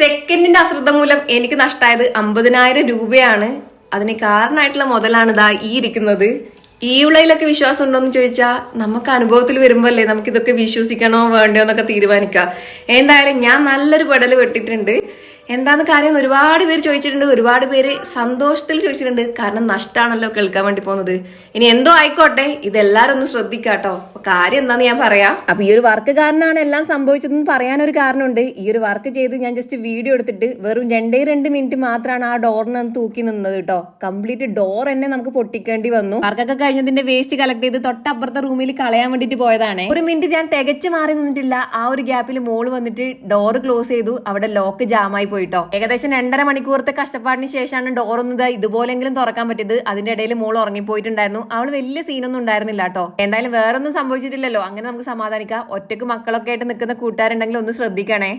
സെക്കൻഡിന്റെ അശ്രദ്ധ മൂലം എനിക്ക് നഷ്ടമായത് അമ്പതിനായിരം രൂപയാണ്. അതിന് കാരണമായിട്ടുള്ള മുതലാണ് ഇതാ ഈ ഇരിക്കുന്നത്. ഈ ഉള്ളയിലൊക്കെ വിശ്വാസം ഉണ്ടോ എന്ന് ചോദിച്ചാൽ നമുക്ക് അനുഭവത്തിൽ വരുമ്പോഴല്ലേ നമുക്ക് ഇതൊക്കെ വിശ്വസിക്കണോ വേണ്ടോ എന്നൊക്കെ തീരുമാനിക്കാം. എന്തായാലും ഞാൻ നല്ലൊരു പെടൽ വെട്ടിയിട്ടുണ്ട്. എന്താന്ന് കാര്യം ഒരുപാട് പേര് ചോദിച്ചിട്ടുണ്ട് ഒരുപാട് പേര് സന്തോഷത്തിൽ ചോദിച്ചിട്ടുണ്ട്. കാരണം നഷ്ടാണല്ലോ കേൾക്കാൻ വേണ്ടി പോകുന്നത്. ഇനി എന്തോ ആയിക്കോട്ടെ ഇതെല്ലാരും ഒന്ന് ശ്രദ്ധിക്കാട്ടോ. അപ്പൊ കാര്യം എന്താന്ന് ഞാൻ പറയാം. അപ്പൊ ഈ ഒരു വർക്ക് കാരണമാണ് എല്ലാം സംഭവിച്ചതെന്ന് പറയാനൊരു കാരണമുണ്ട്. ഈ ഒരു വർക്ക് ചെയ്ത് ഞാൻ ജസ്റ്റ് വീഡിയോ എടുത്തിട്ട് വെറും രണ്ടേ രണ്ട് മിനിറ്റ് മാത്രമാണ് ആ ഡോറിന് തൂക്കി നിന്നത് കേട്ടോ കംപ്ലീറ്റ് ഡോർ തന്നെ നമുക്ക് പൊട്ടിക്കേണ്ടി വന്നു. വർക്കൊക്കെ കഴിഞ്ഞതിന്റെ വേസ്റ്റ് കളക്ട് ചെയ്ത് തൊട്ടപ്പുറത്തെ റൂമിൽ കളയാൻ വേണ്ടിട്ട് പോയതാണ്. ഒരു മിനിറ്റ് ഞാൻ തികച്ചു മാറി നിന്നിട്ടില്ല. ആ ഒരു ഗ്യാപ്പിൽ മോൾ വന്നിട്ട് ഡോർ ക്ലോസ് ചെയ്തു. അവിടെ ലോക്ക് ജാമായി പോയിട്ടോ. ഏകദേശം രണ്ടര മണിക്കൂറത്തെ കഷ്ടപ്പാടിന് ശേഷമാണ് ഡോർ ഒന്ന് ഇതാ ഇതുപോലെങ്കിലും തുറക്കാൻ പറ്റിയത്. അതിന്റെ ഇടയിൽ മോൾ ഉറങ്ങിപ്പോയിട്ടുണ്ടായിരുന്നു. അവൾ വലിയ സീനൊന്നും ഉണ്ടായിരുന്നില്ല കേട്ടോ എന്തായാലും വേറൊന്നും സംഭവിച്ചിട്ടില്ലല്ലോ. അങ്ങനെ നമുക്ക് സമാധാനിക്കാം. ഒറ്റയ്ക്ക് മക്കളൊക്കെ ആയിട്ട് നിൽക്കുന്ന കൂട്ടുകാരുണ്ടെങ്കിൽ ഒന്ന് ശ്രദ്ധിക്കണേ.